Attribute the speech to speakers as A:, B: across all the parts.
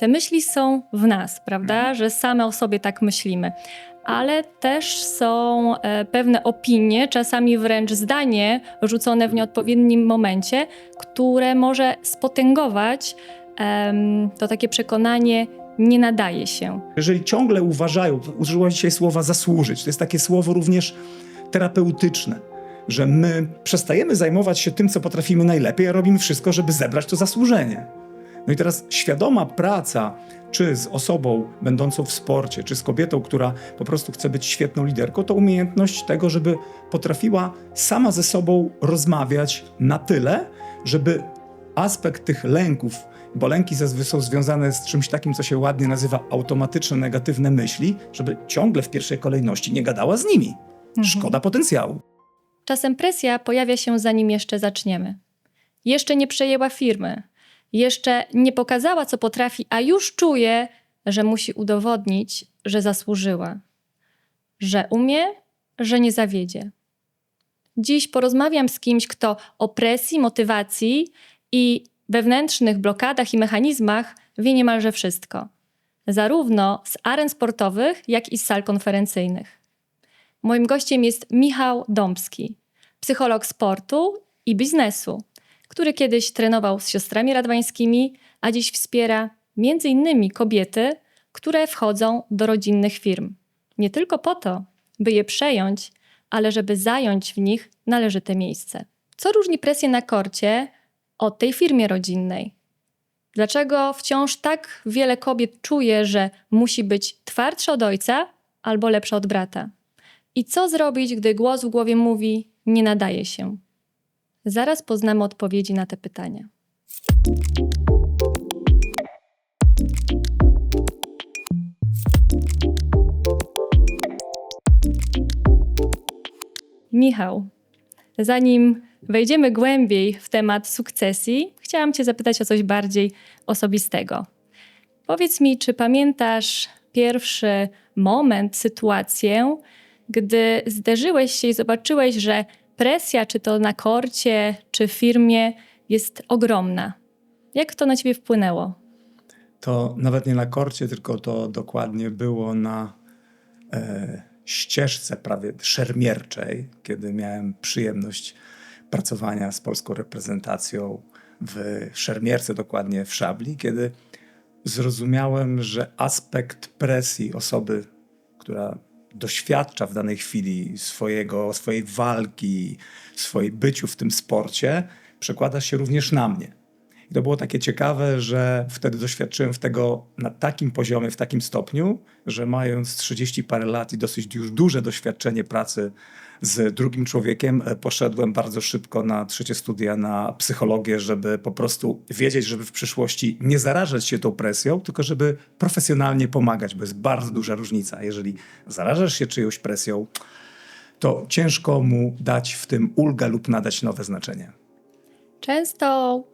A: te myśli są w nas, prawda? Że same o sobie tak myślimy. Ale też są e, pewne opinie, czasami wręcz zdanie rzucone w nieodpowiednim momencie, które może spotęgować to takie przekonanie, nie nadaje się.
B: Jeżeli ciągle uważają, użyłaś dzisiaj słowa zasłużyć, to jest takie słowo również terapeutyczne, że my przestajemy zajmować się tym, co potrafimy najlepiej, a robimy wszystko, żeby zebrać to zasłużenie. No i teraz świadoma praca, czy z osobą będącą w sporcie, czy z kobietą, która po prostu chce być świetną liderką, to umiejętność tego, żeby potrafiła sama ze sobą rozmawiać na tyle, żeby aspekt tych lęków, bo lęki są związane z czymś takim, co się ładnie nazywa automatyczne negatywne myśli, żeby ciągle w pierwszej kolejności nie gadała z nimi. Szkoda potencjału.
A: Czasem presja pojawia się zanim jeszcze zaczniemy. Jeszcze nie przejęła firmy, jeszcze nie pokazała, co potrafi, a już czuje, że musi udowodnić, że zasłużyła, że umie, że nie zawiedzie. Dziś porozmawiam z kimś, kto o presji, motywacji i wewnętrznych blokadach i mechanizmach wie niemalże wszystko. Zarówno z aren sportowych, jak i z sal konferencyjnych. Moim gościem jest Michał Dąbski, psycholog sportu i biznesu, który kiedyś trenował z siostrami radwańskimi, a dziś wspiera innymi kobiety, które wchodzą do rodzinnych firm. Nie tylko po to, by je przejąć, ale żeby zająć w nich należyte miejsce. Co różni presję na korcie od tej firmie rodzinnej? Dlaczego wciąż tak wiele kobiet czuje, że musi być twardsza od ojca albo lepsza od brata? I co zrobić, gdy głos w głowie mówi: nie nadaje się? Zaraz poznamy odpowiedzi na te pytania. Michał, zanim wejdziemy głębiej w temat sukcesji, chciałam Cię zapytać o coś bardziej osobistego. Powiedz mi, czy pamiętasz pierwszy moment, sytuację, gdy zderzyłeś się i zobaczyłeś, że presja, czy to na korcie, czy w firmie, jest ogromna? Jak to na Ciebie wpłynęło?
B: To nawet nie na korcie, tylko to dokładnie było na e, ścieżce prawie szermierczej, kiedy miałem przyjemność pracowania z polską reprezentacją w szermierce, dokładnie w szabli, kiedy zrozumiałem, że aspekt presji osoby, która doświadcza w danej chwili swojego, swojej walki, swojej byciu w tym sporcie, przekłada się również na mnie. I to było takie ciekawe, że wtedy doświadczyłem tego na takim poziomie, w takim stopniu, że mając 30 parę lat i dosyć już duże doświadczenie pracy z drugim człowiekiem, e, poszedłem bardzo szybko na trzecie studia na psychologię, żeby po prostu wiedzieć, żeby w przyszłości nie zarażać się tą presją, tylko żeby profesjonalnie pomagać, bo jest bardzo duża różnica. Jeżeli zarażasz się czyjąś presją, to ciężko mu dać w tym ulgę lub nadać nowe znaczenie.
A: Często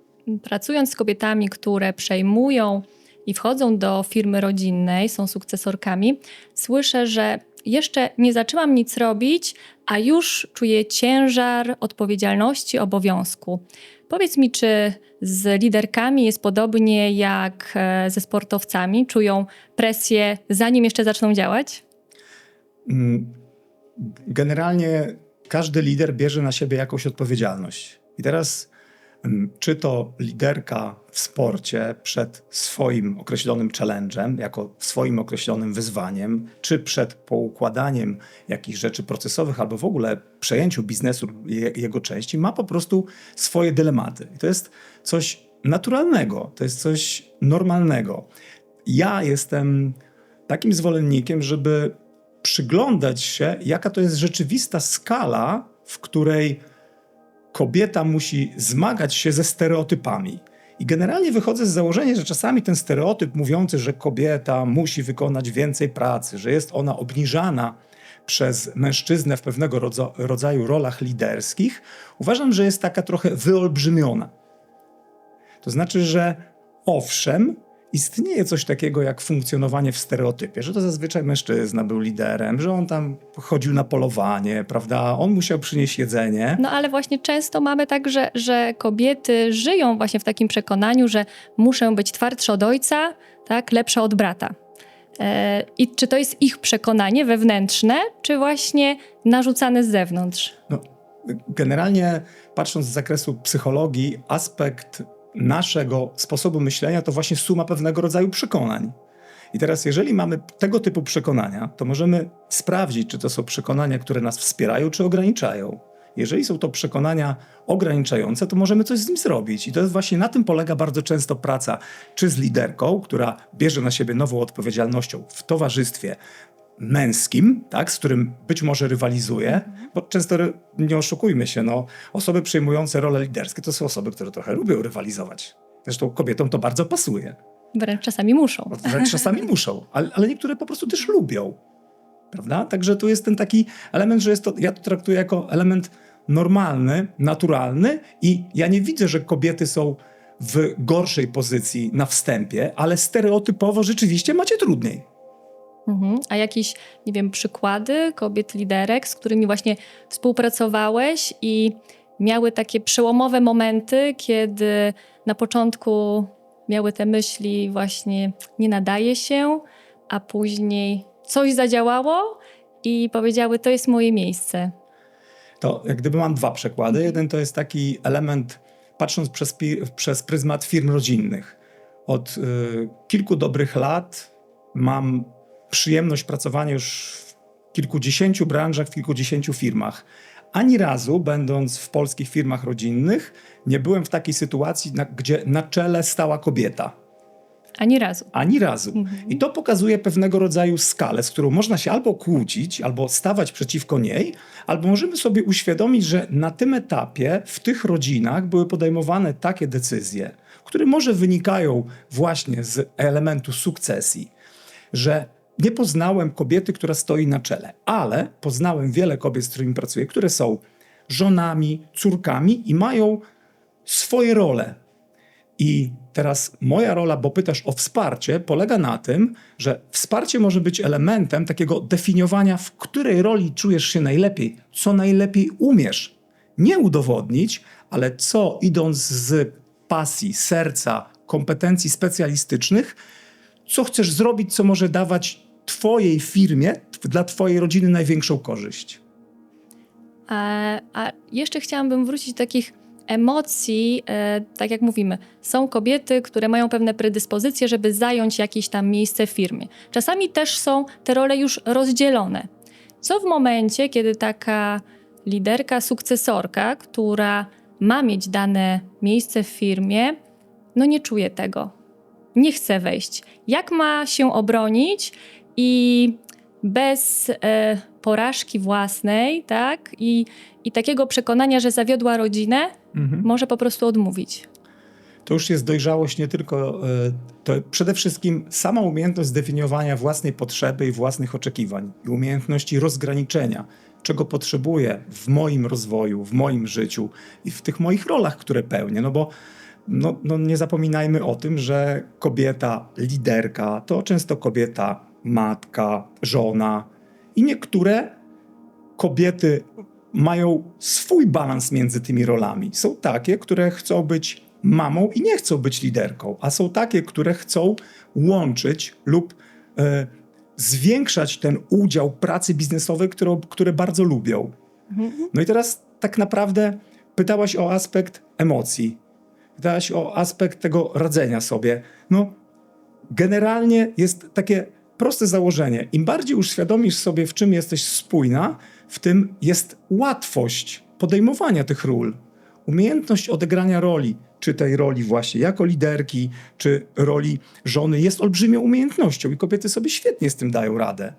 A: pracując z kobietami, które przejmują i wchodzą do firmy rodzinnej, są sukcesorkami, słyszę, że jeszcze nie zaczęłam nic robić, a już czuję ciężar odpowiedzialności, obowiązku. Powiedz mi, czy z liderkami jest podobnie jak e, ze sportowcami? Czują presję, zanim jeszcze zaczną działać?
B: Mm, Generalnie każdy lider bierze na siebie jakąś odpowiedzialność. I teraz, czy to liderka w sporcie przed swoim określonym challenge'em, jako swoim określonym wyzwaniem, czy przed poukładaniem jakichś rzeczy procesowych, albo w ogóle przejęciu biznesu, je- jego części, ma po prostu swoje dylematy. I to jest coś naturalnego, to jest coś normalnego. Ja jestem takim zwolennikiem, żeby przyglądać się, jaka to jest rzeczywista skala, w której kobieta musi zmagać się ze stereotypami. I generalnie wychodzę z założenia, że czasami ten stereotyp mówiący, że kobieta musi wykonać więcej pracy, że jest ona obniżana przez mężczyznę w pewnego rodza- rodzaju rolach liderskich, uważam, że jest taka trochę wyolbrzymiona. To znaczy, że owszem, istnieje coś takiego jak funkcjonowanie w stereotypie, że to zazwyczaj mężczyzna był liderem, że on tam chodził na polowanie, prawda? On musiał przynieść jedzenie.
A: No ale właśnie często mamy tak, że, że kobiety żyją właśnie w takim przekonaniu, że muszę być twardsze od ojca, tak, lepsza od brata. E, I czy to jest ich przekonanie wewnętrzne, czy właśnie narzucane z zewnątrz?
B: No, generalnie patrząc z zakresu psychologii, aspekt naszego sposobu myślenia to właśnie suma pewnego rodzaju przekonań. I teraz, jeżeli mamy tego typu przekonania, to możemy sprawdzić, czy to są przekonania, które nas wspierają, czy ograniczają. Jeżeli są to przekonania ograniczające, to możemy coś z nim zrobić. I to jest właśnie na tym polega bardzo często praca, czy z liderką, która bierze na siebie nową odpowiedzialnością w towarzystwie męskim, tak, z którym być może rywalizuje, bo często nie oszukujmy się, no, osoby przejmujące role liderskie to są osoby, które trochę lubią rywalizować. Zresztą kobietom to bardzo pasuje.
A: Wręcz czasami muszą.
B: Wręcz czasami muszą, ale, ale niektóre po prostu też lubią. Prawda? Także tu jest ten taki element, że jest to, ja to traktuję jako element normalny, naturalny i ja nie widzę, że kobiety są w gorszej pozycji na wstępie, ale stereotypowo rzeczywiście macie trudniej.
A: Mhm. A jakieś, nie wiem, przykłady kobiet liderek, z którymi właśnie współpracowałeś i miały takie przełomowe momenty, kiedy na początku miały te myśli właśnie nie nadaje się, a później coś zadziałało i powiedziały to jest moje miejsce.
B: To jak gdyby mam dwa przykłady. Jeden to jest taki element, patrząc przez, przez pryzmat firm rodzinnych. Od y, kilku dobrych lat mam przyjemność pracowania już w kilkudziesięciu branżach, w kilkudziesięciu firmach. Ani razu, będąc w polskich firmach rodzinnych, nie byłem w takiej sytuacji, na, gdzie na czele stała kobieta.
A: Ani razu.
B: Ani razu. I to pokazuje pewnego rodzaju skalę, z którą można się albo kłócić, albo stawać przeciwko niej, albo możemy sobie uświadomić, że na tym etapie w tych rodzinach były podejmowane takie decyzje, które może wynikają właśnie z elementu sukcesji, że nie poznałem kobiety, która stoi na czele, ale poznałem wiele kobiet, z którymi pracuję, które są żonami, córkami i mają swoje role. I teraz moja rola, bo pytasz o wsparcie, polega na tym, że wsparcie może być elementem takiego definiowania, w której roli czujesz się najlepiej, co najlepiej umiesz. Nie udowodnić, ale co idąc z pasji, serca, kompetencji specjalistycznych, co chcesz zrobić, co może dawać Twojej firmie, dla Twojej rodziny największą korzyść.
A: A, a jeszcze chciałabym wrócić do takich emocji, e, tak jak mówimy, są kobiety, które mają pewne predyspozycje, żeby zająć jakieś tam miejsce w firmie. Czasami też są te role już rozdzielone. Co w momencie, kiedy taka liderka, sukcesorka, która ma mieć dane miejsce w firmie, no nie czuje tego, nie chce wejść. Jak ma się obronić i bez e, porażki własnej, tak? I, I takiego przekonania, że zawiodła rodzinę, może po prostu odmówić.
B: To już jest dojrzałość nie tylko, e, to przede wszystkim sama umiejętność zdefiniowania własnej potrzeby i własnych oczekiwań i umiejętności rozgraniczenia, czego potrzebuję w moim rozwoju, w moim życiu i w tych moich rolach, które pełnię. No bo no, no nie zapominajmy o tym, że kobieta, liderka to często kobieta, matka, żona i niektóre kobiety mają swój balans między tymi rolami. Są takie, które chcą być mamą i nie chcą być liderką, a są takie, które chcą łączyć lub e, zwiększać ten udział pracy biznesowej, którą, które bardzo lubią. No i teraz tak naprawdę pytałaś o aspekt emocji, pytałaś o aspekt tego radzenia sobie. No, generalnie jest takie proste założenie. Im bardziej uświadomisz sobie, w czym jesteś spójna, w tym jest łatwość podejmowania tych ról. Umiejętność odegrania roli, czy tej roli właśnie jako liderki, czy roli żony, jest olbrzymią umiejętnością i kobiety sobie świetnie z tym dają radę.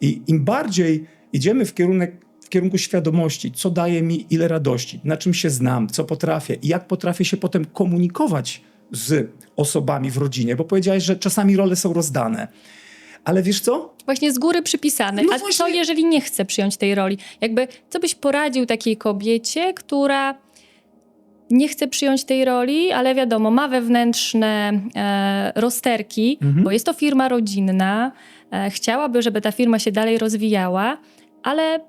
B: I im bardziej idziemy w kierunek w kierunku świadomości, co daje mi ile radości, na czym się znam, co potrafię i jak potrafię się potem komunikować z osobami w rodzinie, bo powiedziałeś, że czasami role są rozdane. Ale wiesz co?
A: Właśnie z góry przypisane.
B: No
A: A co
B: właśnie.
A: jeżeli nie chce przyjąć tej roli? Jakby, co byś poradził takiej kobiecie, która nie chce przyjąć tej roli, ale wiadomo, ma wewnętrzne e, rozterki,
B: Mhm.
A: bo jest to firma rodzinna, e, chciałaby, żeby ta firma się dalej rozwijała, ale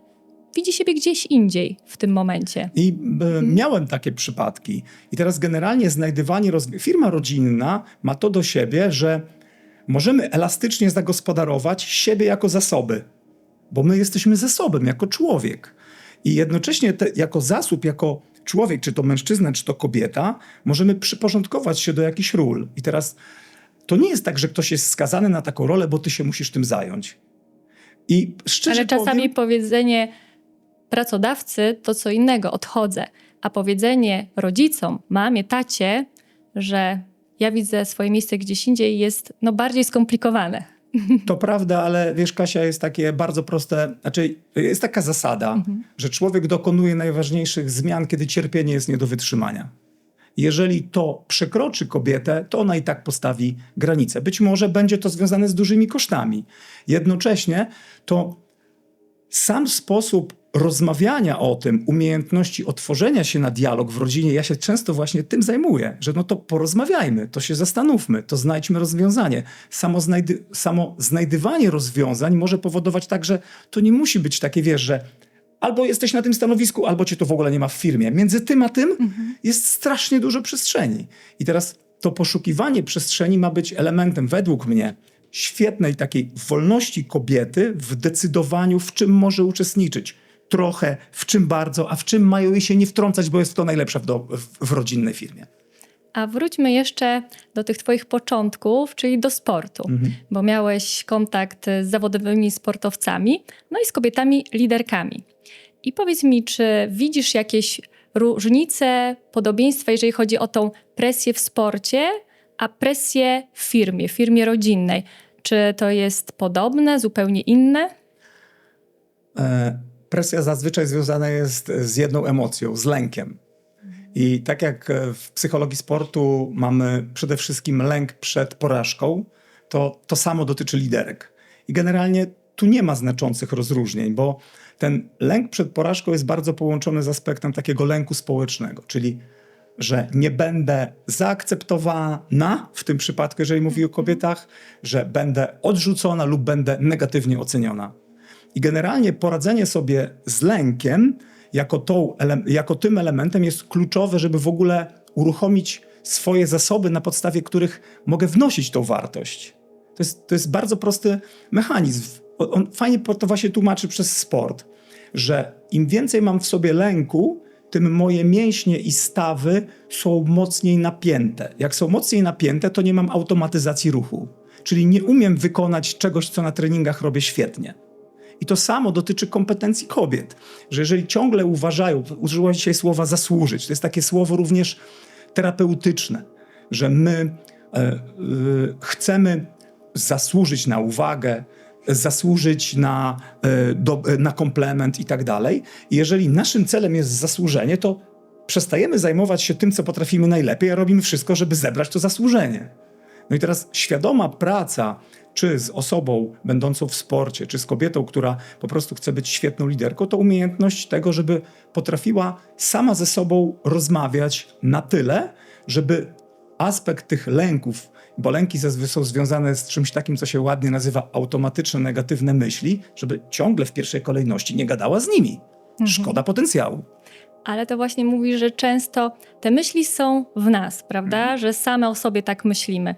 A: widzi siebie gdzieś indziej w tym momencie.
B: I e, miałem takie przypadki. I teraz generalnie znajdywanie, firma rodzinna ma to do siebie, że możemy elastycznie zagospodarować siebie jako zasoby, bo my jesteśmy zasobem jako człowiek. I jednocześnie te, jako zasób, jako człowiek, czy to mężczyzna, czy to kobieta, możemy przyporządkować się do jakichś ról. I teraz to nie jest tak, że ktoś jest skazany na taką rolę, bo ty się musisz tym zająć. I szczerze
A: Ale czasami
B: powiem,
A: powiedzenie pracodawcy to co innego, odchodzę. A powiedzenie rodzicom, mamie, tacie, że ja widzę swoje miejsce gdzieś indziej jest no, bardziej skomplikowane.
B: To prawda, ale wiesz, Kasia, jest takie bardzo proste, znaczy jest taka zasada, że człowiek dokonuje najważniejszych zmian, kiedy cierpienie jest nie do wytrzymania. Jeżeli to przekroczy kobietę, to ona i tak postawi granicę. Być może będzie to związane z dużymi kosztami. Jednocześnie to sam sposób rozmawiania o tym, umiejętności otworzenia się na dialog w rodzinie, ja się często właśnie tym zajmuję, że no to porozmawiajmy, to się zastanówmy, to znajdźmy rozwiązanie. Samo, znajdy, samo znajdywanie rozwiązań może powodować tak, że to nie musi być takie, wiesz, że albo jesteś na tym stanowisku, albo cię to w ogóle nie ma w firmie. Między tym a tym jest strasznie dużo przestrzeni. I teraz to poszukiwanie przestrzeni ma być elementem, według mnie, świetnej takiej wolności kobiety w decydowaniu, w czym może uczestniczyć. Trochę, w czym bardzo, a w czym mają jej się nie wtrącać, bo jest to najlepsze w, do, w, w rodzinnej firmie.
A: A wróćmy jeszcze do tych Twoich początków, czyli do sportu, bo miałeś kontakt z zawodowymi sportowcami, no i z kobietami liderkami. I powiedz mi, czy widzisz jakieś różnice, podobieństwa, jeżeli chodzi o tą presję w sporcie, a presję w firmie, w firmie rodzinnej? Czy to jest podobne, zupełnie inne?
B: E, presja zazwyczaj związana jest z jedną emocją, z lękiem. I tak jak e, w psychologii sportu mamy przede wszystkim lęk przed porażką, to to samo dotyczy liderek. I generalnie tu nie ma znaczących rozróżnień, bo ten lęk przed porażką jest bardzo połączony z aspektem takiego lęku społecznego, czyli że nie będę zaakceptowana, w tym przypadku, jeżeli mówi o kobietach, że będę odrzucona lub będę negatywnie oceniona. I generalnie poradzenie sobie z lękiem jako, tą, jako tym elementem jest kluczowe, żeby w ogóle uruchomić swoje zasoby, na podstawie których mogę wnosić tą wartość. To jest, to jest bardzo prosty mechanizm. On fajnie to właśnie tłumaczy przez sport, że im więcej mam w sobie lęku, tym moje mięśnie i stawy są mocniej napięte. Jak są mocniej napięte, to nie mam automatyzacji ruchu. Czyli nie umiem wykonać czegoś, co na treningach robię świetnie. I to samo dotyczy kompetencji kobiet, że jeżeli ciągle uważają, użyła dzisiaj słowa zasłużyć, to jest takie słowo również terapeutyczne, że my e, e, chcemy zasłużyć na uwagę, zasłużyć na, e, do, e, na komplement i tak dalej. Jeżeli naszym celem jest zasłużenie, to przestajemy zajmować się tym, co potrafimy najlepiej, a robimy wszystko, żeby zebrać to zasłużenie. No i teraz świadoma praca, czy z osobą będącą w sporcie, czy z kobietą, która po prostu chce być świetną liderką, to umiejętność tego, żeby potrafiła sama ze sobą rozmawiać na tyle, żeby aspekt tych lęków, bo lęki zazwyczaj są związane z czymś takim, co się ładnie nazywa automatyczne negatywne myśli, żeby ciągle w pierwszej kolejności nie gadała z nimi. Szkoda potencjału.
A: Ale to właśnie mówi, że często te myśli są w nas, prawda? Że same o sobie tak myślimy.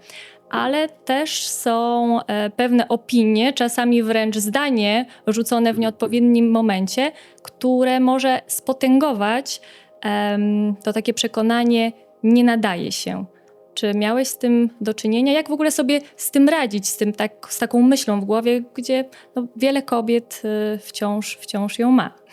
A: Ale też są e, pewne opinie, czasami wręcz zdanie rzucone w nieodpowiednim momencie, które może spotęgować to takie przekonanie nie nadaje się. Czy miałeś z tym do czynienia? Jak w ogóle sobie z tym radzić, z, tym tak, z taką myślą w głowie, gdzie no, wiele kobiet y, wciąż, wciąż ją ma?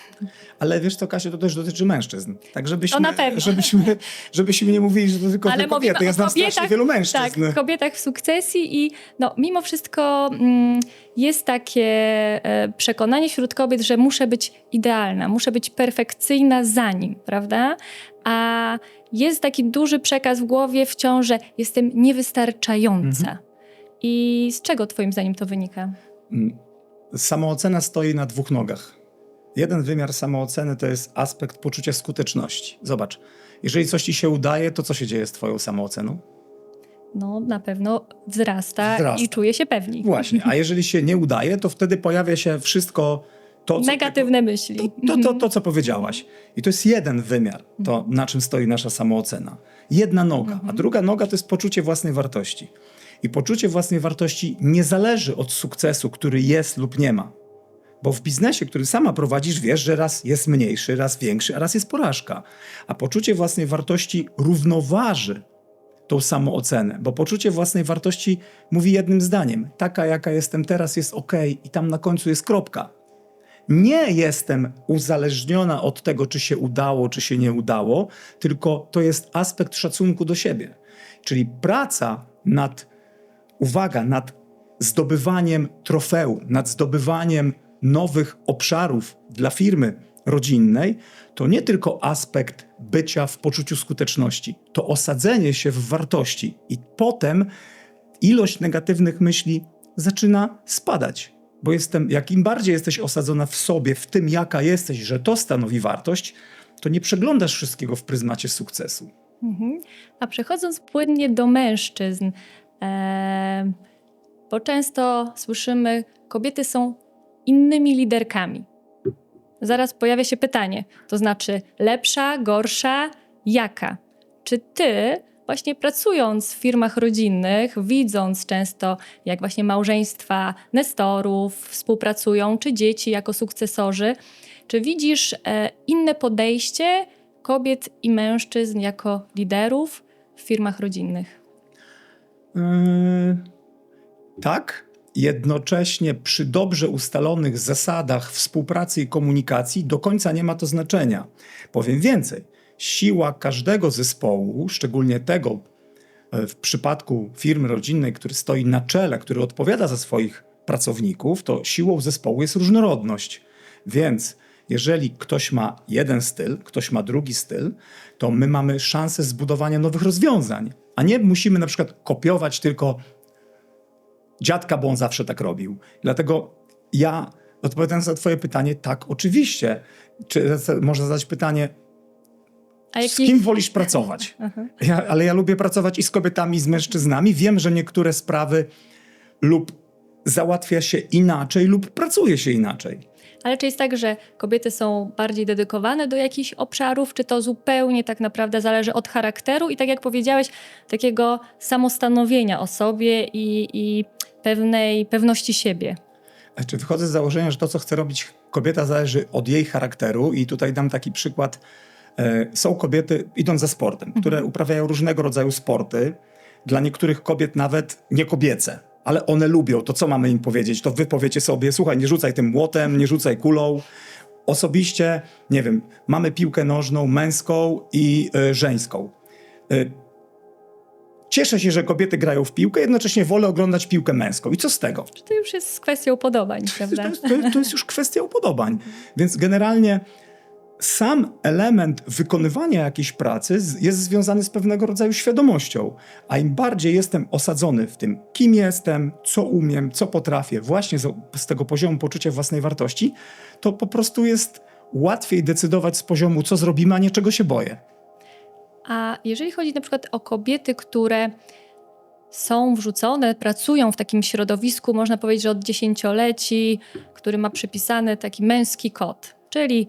B: Ale wiesz co, Kasiu, to też dotyczy mężczyzn. Tak, żebyśmy, żebyśmy, żebyśmy nie mówili, że to tylko
A: Ale
B: Ale kobiety. Ja znam
A: kobietach,
B: strasznie wielu mężczyzn.
A: Tak, kobietach w sukcesji i no, mimo wszystko mm, jest takie e, przekonanie wśród kobiet, że muszę być idealna, muszę być perfekcyjna za nim, prawda? A jest taki duży przekaz w głowie wciąż, że jestem niewystarczająca.
B: Mhm.
A: I z czego twoim zdaniem to wynika?
B: Mm, Samoocena stoi na dwóch nogach. Jeden wymiar samooceny to jest aspekt poczucia skuteczności. Zobacz, jeżeli coś ci się udaje, to co się dzieje z twoją samooceną?
A: No na pewno wzrasta,
B: Wzrasta.
A: i czuje się pewniej.
B: Właśnie, a jeżeli się nie udaje, to wtedy pojawia się wszystko to, co
A: Negatywne myśli.
B: To, to, to, to, co powiedziałaś. I to jest jeden wymiar, to na czym stoi nasza samoocena. Jedna noga, a druga noga to jest poczucie własnej wartości. I poczucie własnej wartości nie zależy od sukcesu, który jest lub nie ma. Bo w biznesie, który sama prowadzisz, wiesz, że raz jest mniejszy, raz większy, a raz jest porażka. A poczucie własnej wartości równoważy tą samoocenę, bo poczucie własnej wartości mówi jednym zdaniem: taka, jaka jestem teraz, jest ok, i tam na końcu jest kropka. Nie jestem uzależniona od tego, czy się udało, czy się nie udało, tylko to jest aspekt szacunku do siebie. Czyli praca nad, uwaga, nad zdobywaniem trofeum, nad zdobywaniem nowych obszarów dla firmy rodzinnej, to nie tylko aspekt bycia w poczuciu skuteczności, to osadzenie się w wartości i potem ilość negatywnych myśli zaczyna spadać. Bo jestem, jak im bardziej jesteś osadzona w sobie, w tym jaka jesteś, że to stanowi wartość, to nie przeglądasz wszystkiego w pryzmacie sukcesu.
A: Mhm. A przechodząc płynnie do mężczyzn, e, bo często słyszymy, kobiety są innymi liderkami. Zaraz pojawia się pytanie, to znaczy lepsza, gorsza, jaka? Czy ty, właśnie pracując w firmach rodzinnych, widząc często, jak właśnie małżeństwa nestorów współpracują, czy dzieci jako sukcesorzy, czy widzisz e, inne podejście kobiet i mężczyzn jako liderów w firmach rodzinnych?
B: Yy, tak, jednocześnie przy dobrze ustalonych zasadach współpracy i komunikacji do końca nie ma to znaczenia. Powiem więcej, siła każdego zespołu, szczególnie tego e, w przypadku firmy rodzinnej, który stoi na czele, który odpowiada za swoich pracowników, to siłą zespołu jest różnorodność. Więc jeżeli ktoś ma jeden styl, ktoś ma drugi styl, to my mamy szansę zbudowania nowych rozwiązań, a nie musimy na przykład kopiować tylko dziadka, bo on zawsze tak robił. Dlatego ja, odpowiadając na Twoje pytanie, tak, oczywiście. Czy można zadać pytanie, Z kim wolisz pracować? Ja, ale ja lubię pracować i z kobietami, i z mężczyznami. Wiem, że niektóre sprawy lub załatwia się inaczej, lub pracuje się inaczej.
A: Ale czy jest tak, że kobiety są bardziej dedykowane do jakichś obszarów, czy to zupełnie tak naprawdę zależy od charakteru i tak jak powiedziałeś, takiego samostanowienia o sobie i, i pewnej pewności siebie?
B: Czy wychodzę z założenia, że to, co chce robić kobieta, zależy od jej charakteru, i tutaj dam taki przykład. E, Są kobiety, idąc za sportem, które uprawiają różnego rodzaju sporty. Dla niektórych kobiet nawet nie kobiece, ale one lubią. To co mamy im powiedzieć? To wy powiecie sobie, słuchaj, nie rzucaj tym młotem, nie rzucaj kulą. Osobiście, nie wiem, mamy piłkę nożną męską i y, żeńską. Y, cieszę się, że kobiety grają w piłkę, jednocześnie wolę oglądać piłkę męską. I co z tego?
A: To już jest kwestią podobań,
B: To
A: prawda?
B: jest, to, to jest już kwestia upodobań. Więc generalnie sam element wykonywania jakiejś pracy jest związany z pewnego rodzaju świadomością. A im bardziej jestem osadzony w tym, kim jestem, co umiem, co potrafię, właśnie z, z tego poziomu poczucia własnej wartości, to po prostu jest łatwiej decydować z poziomu, co zrobimy, a nie czego się boję.
A: A jeżeli chodzi na przykład o kobiety, które są wrzucone, pracują w takim środowisku, można powiedzieć, że od dziesięcioleci, który ma przypisany taki męski kod, czyli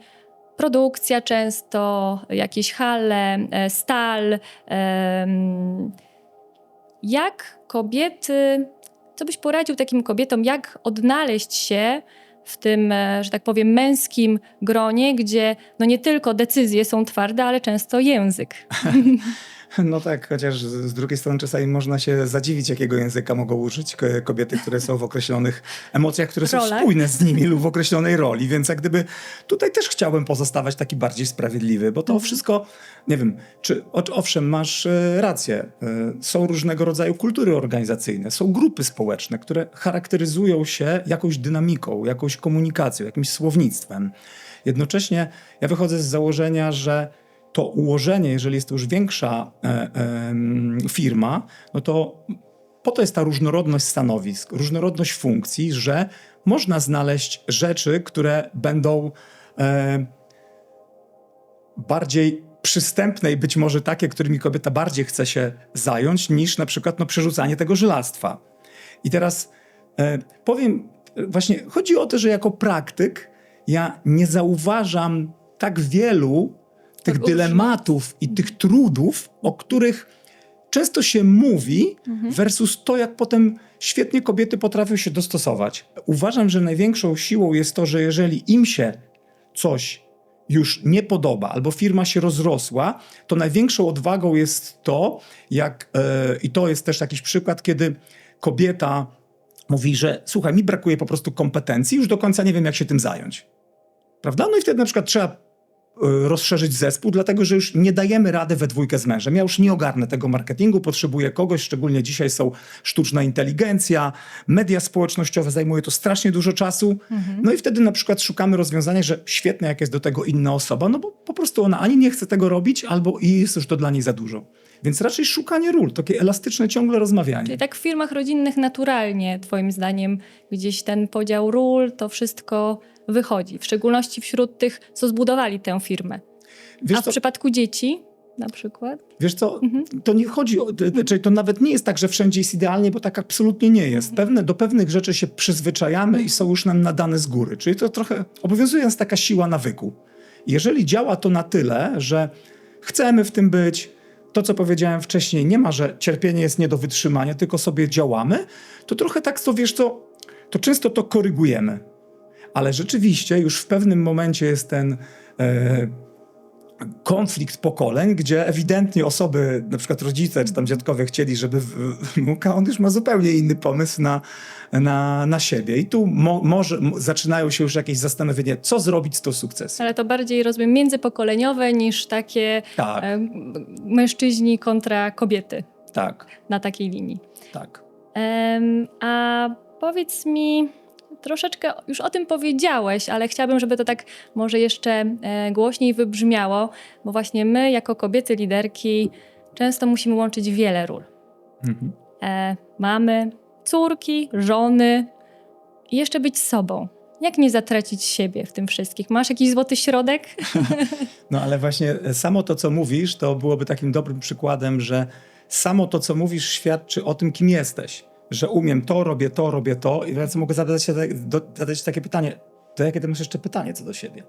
A: produkcja często, jakieś hale, e, stal. Jak kobiety, co byś poradził takim kobietom, jak odnaleźć się w tym, e, że tak powiem, męskim gronie, gdzie no nie tylko decyzje są twarde, ale często język.
B: No tak, chociaż z drugiej strony czasami można się zadziwić, jakiego języka mogą użyć ko- kobiety, które są w określonych emocjach, które są
A: Rolach.
B: spójne z nimi lub w określonej roli. Więc jak gdyby tutaj też chciałbym pozostawać taki bardziej sprawiedliwy, bo to wszystko, nie wiem, czy owszem, masz e, rację, e, są różnego rodzaju kultury organizacyjne, są grupy społeczne, które charakteryzują się jakąś dynamiką, jakąś komunikacją, jakimś słownictwem. Jednocześnie ja wychodzę z założenia, że to ułożenie, jeżeli jest to już większa e, em, firma, no to po to jest ta różnorodność stanowisk, różnorodność funkcji, że można znaleźć rzeczy, które będą e, bardziej przystępne i być może takie, którymi kobieta bardziej chce się zająć, niż na przykład no, przerzucanie tego żelastwa. I teraz e, powiem, e, właśnie chodzi o to, że jako praktyk ja nie zauważam tak wielu tych
A: Tak
B: dylematów i tych trudów, o których często się mówi versus to, jak potem świetnie kobiety potrafią się dostosować. Uważam, że największą siłą jest to, że jeżeli im się coś już nie podoba, albo firma się rozrosła, to największą odwagą jest to, jak, e, i to jest też jakiś przykład, kiedy kobieta mówi, że słuchaj, mi brakuje po prostu kompetencji, już do końca nie wiem, jak się tym zająć. Prawda? No i wtedy na przykład trzeba rozszerzyć zespół, dlatego że już nie dajemy rady we dwójkę z mężem. Ja już nie ogarnę tego marketingu, potrzebuję kogoś, szczególnie dzisiaj są sztuczna inteligencja, media społecznościowe, zajmuje to strasznie dużo czasu. No i wtedy na przykład szukamy rozwiązania, że świetne jak jest do tego inna osoba, no bo po prostu ona ani nie chce tego robić, albo i jest już to dla niej za dużo. Więc raczej szukanie ról, takie elastyczne ciągle rozmawianie.
A: Czyli tak w firmach rodzinnych naturalnie, Twoim zdaniem, gdzieś ten podział ról, to wszystko wychodzi. W szczególności wśród tych, co zbudowali tę firmę.
B: Wiesz
A: A w
B: co,
A: przypadku dzieci na przykład?
B: Wiesz co, to nie chodzi o, to- czyli to nawet nie jest tak, że wszędzie jest idealnie, bo tak absolutnie nie jest. Pewne, do pewnych rzeczy się przyzwyczajamy i są już nam nadane z góry. Czyli to trochę obowiązuje nas taka siła nawyku. Jeżeli działa to na tyle, że chcemy w tym być, to co powiedziałem wcześniej, nie ma, że cierpienie jest nie do wytrzymania, tylko sobie działamy, to trochę tak to, wiesz co, to często to korygujemy. Ale rzeczywiście już w pewnym momencie jest ten... E, konflikt pokoleń, gdzie ewidentnie osoby, na przykład rodzice czy tam dziadkowie chcieli, żeby wnuka, on już ma zupełnie inny pomysł na, na, na siebie. I tu mo, może zaczynają się już jakieś zastanowienie, co zrobić z tą sukcesem.
A: Ale to bardziej rozumiem międzypokoleniowe niż takie
B: Tak,
A: e, mężczyźni kontra kobiety
B: tak,
A: na takiej linii.
B: tak.
A: A powiedz mi, troszeczkę już o tym powiedziałeś, ale chciałabym, żeby to tak może jeszcze e, głośniej wybrzmiało, bo właśnie my, jako kobiety liderki, często musimy łączyć wiele ról.
B: Mhm.
A: E, mamy, córki, żony i jeszcze być sobą. Jak nie zatracić siebie w tym wszystkim? Masz jakiś złoty środek?
B: No ale właśnie samo to, co mówisz, to byłoby takim dobrym przykładem, że samo to, co mówisz, świadczy o tym, kim jesteś. Że umiem to, robię to, robię to. I teraz mogę zadać, się, do, zadać takie pytanie. To jakie ty masz jeszcze pytanie co do siebie?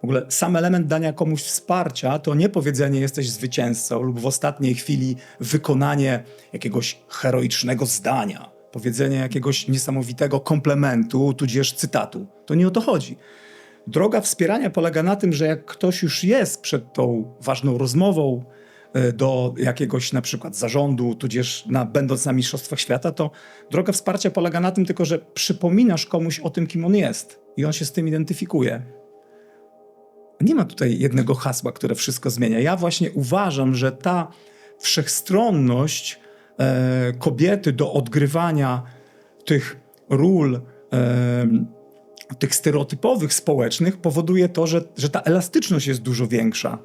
B: W ogóle sam element dania komuś wsparcia to nie powiedzenie jesteś zwycięzcą lub w ostatniej chwili wykonanie jakiegoś heroicznego zdania, powiedzenie jakiegoś niesamowitego komplementu, tudzież cytatu. To nie o to chodzi. Droga wspierania polega na tym, że jak ktoś już jest przed tą ważną rozmową do jakiegoś na przykład zarządu, tudzież na, będąc na Mistrzostwach Świata, to droga wsparcia polega na tym tylko, że przypominasz komuś o tym, kim on jest i on się z tym identyfikuje. Nie ma tutaj jednego hasła, które wszystko zmienia. Ja właśnie uważam, że ta wszechstronność e, kobiety do odgrywania tych ról, e, tych stereotypowych społecznych powoduje to, że, że ta elastyczność jest dużo większa.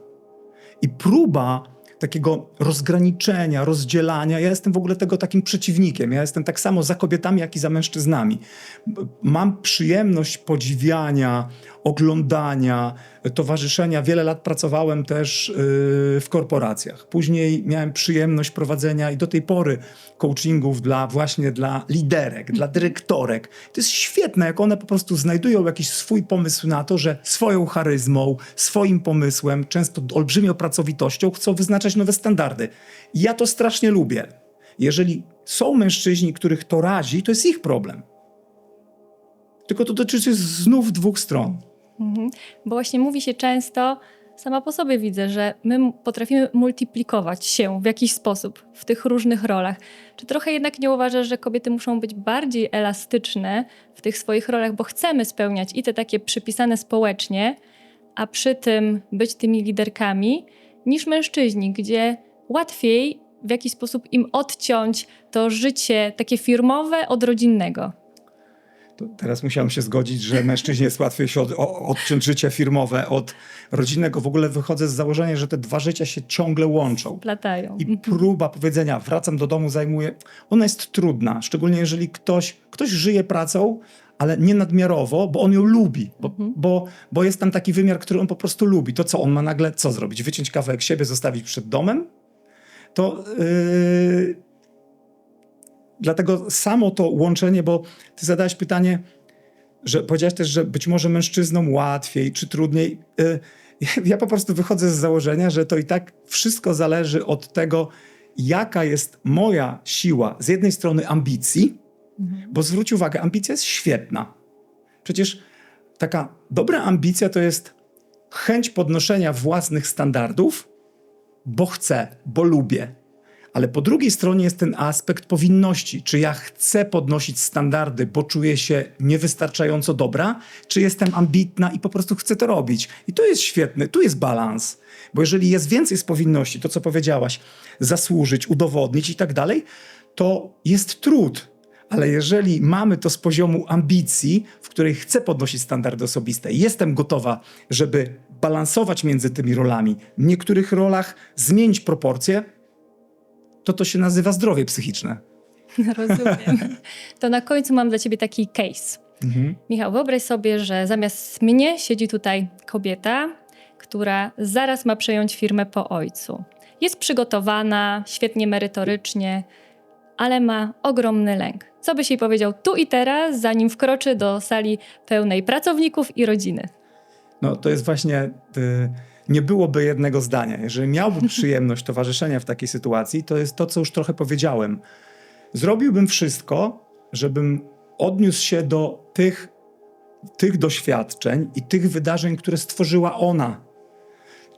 B: I próba takiego rozgraniczenia, rozdzielania, ja jestem w ogóle tego takim przeciwnikiem. Ja jestem tak samo za kobietami, jak i za mężczyznami. Mam przyjemność podziwiania, oglądania, towarzyszenia. Wiele lat pracowałem też yy, w korporacjach. Później miałem przyjemność prowadzenia i do tej pory coachingów dla właśnie dla liderek, dla dyrektorek. To jest świetne, jak one po prostu znajdują jakiś swój pomysł na to, że swoją charyzmą, swoim pomysłem, często olbrzymią pracowitością chcą wyznaczać nowe standardy. I ja to strasznie lubię. Jeżeli są mężczyźni, których to razi, to jest ich problem. Tylko to dotyczy znów dwóch stron.
A: Mhm. Bo właśnie mówi się często, sama po sobie widzę, że my potrafimy multiplikować się w jakiś sposób w tych różnych rolach. Czy trochę jednak nie uważasz, że kobiety muszą być bardziej elastyczne w tych swoich rolach, bo chcemy spełniać i te takie przypisane społecznie, a przy tym być tymi liderkami, niż mężczyźni, gdzie łatwiej w jakiś sposób im odciąć to życie takie firmowe od rodzinnego.
B: Teraz musiałem się zgodzić, że mężczyźnie jest łatwiej się od, odciąć życie firmowe od rodzinnego. W ogóle wychodzę z założenia, że te dwa życia się ciągle łączą.
A: Platają.
B: I próba powiedzenia, wracam do domu, zajmuję, ona jest trudna, szczególnie jeżeli ktoś, ktoś żyje pracą, ale nie nadmiarowo, bo on ją lubi, bo, bo, bo jest tam taki wymiar, który on po prostu lubi. To co, on ma nagle co zrobić? Wyciąć kawałek siebie, zostawić przed domem? To yy, dlatego samo to łączenie, bo ty zadałeś pytanie, że powiedziałeś też, że być może mężczyznom łatwiej czy trudniej. Y, Ja po prostu wychodzę z założenia, że to i tak wszystko zależy od tego, jaka jest moja siła z jednej strony ambicji, bo zwróć uwagę, ambicja jest świetna. Przecież taka dobra ambicja to jest chęć podnoszenia własnych standardów, bo chcę, bo lubię. Ale po drugiej stronie jest ten aspekt powinności. Czy ja chcę podnosić standardy, bo czuję się niewystarczająco dobra, czy jestem ambitna i po prostu chcę to robić. I to jest świetny, tu jest balans. Bo jeżeli jest więcej z powinności, to co powiedziałaś, zasłużyć, udowodnić i tak dalej, to jest trud. Ale jeżeli mamy to z poziomu ambicji, w której chcę podnosić standardy osobiste, jestem gotowa, żeby balansować między tymi rolami, w niektórych rolach zmienić proporcje, to to się nazywa zdrowie psychiczne.
A: Rozumiem. To na końcu mam dla ciebie taki case. Michał, wyobraź sobie, że zamiast mnie siedzi tutaj kobieta, która zaraz ma przejąć firmę po ojcu. Jest przygotowana, świetnie merytorycznie, ale ma ogromny lęk. Co byś jej powiedział tu i teraz, zanim wkroczy do sali pełnej pracowników i rodziny?
B: No to jest właśnie, y, nie byłoby jednego zdania. Jeżeli miałbym przyjemność towarzyszenia w takiej sytuacji, to jest to, co już trochę powiedziałem. Zrobiłbym wszystko, żebym odniósł się do tych, tych doświadczeń i tych wydarzeń, które stworzyła ona.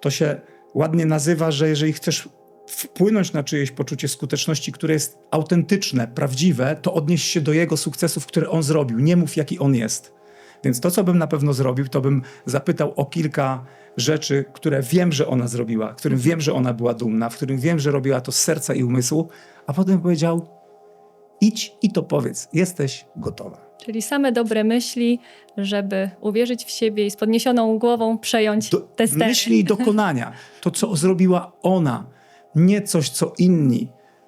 B: To się ładnie nazywa, że jeżeli chcesz wpłynąć na czyjeś poczucie skuteczności, które jest autentyczne, prawdziwe, to odnieś się do jego sukcesów, które on zrobił. Nie mów, jaki on jest. Więc to, co bym na pewno zrobił, to bym zapytał o kilka rzeczy, które wiem, że ona zrobiła, w którym wiem, że ona była dumna, w którym wiem, że robiła to z serca i umysłu, a potem powiedział: idź i to powiedz, jesteś gotowa.
A: Czyli same dobre myśli, żeby uwierzyć w siebie i z podniesioną głową przejąć
B: Do,
A: te stery.
B: myśli i dokonania. To, co zrobiła ona, nie coś, co inni.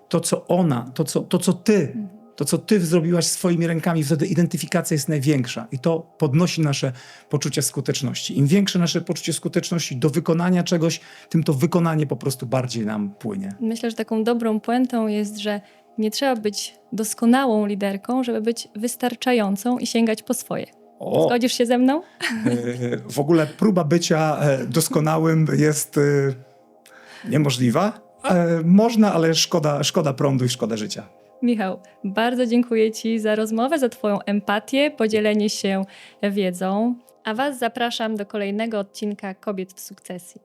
B: To, co ona, to, co, to, co ty. To, co ty zrobiłaś swoimi rękami, wtedy identyfikacja jest największa i to podnosi nasze poczucie skuteczności. Im większe nasze poczucie skuteczności do wykonania czegoś, tym to wykonanie po prostu bardziej nam płynie.
A: Myślę, że taką dobrą puentą jest, że nie trzeba być doskonałą liderką, żeby być wystarczającą i sięgać po swoje.
B: O,
A: Zgodzisz się ze mną?
B: e, w ogóle próba bycia e, doskonałym jest e, niemożliwa. Można, ale szkoda, szkoda prądu i szkoda życia.
A: Michał, bardzo dziękuję Ci za rozmowę, za Twoją empatię, podzielenie się wiedzą. A Was zapraszam do kolejnego odcinka Kobiet w sukcesji.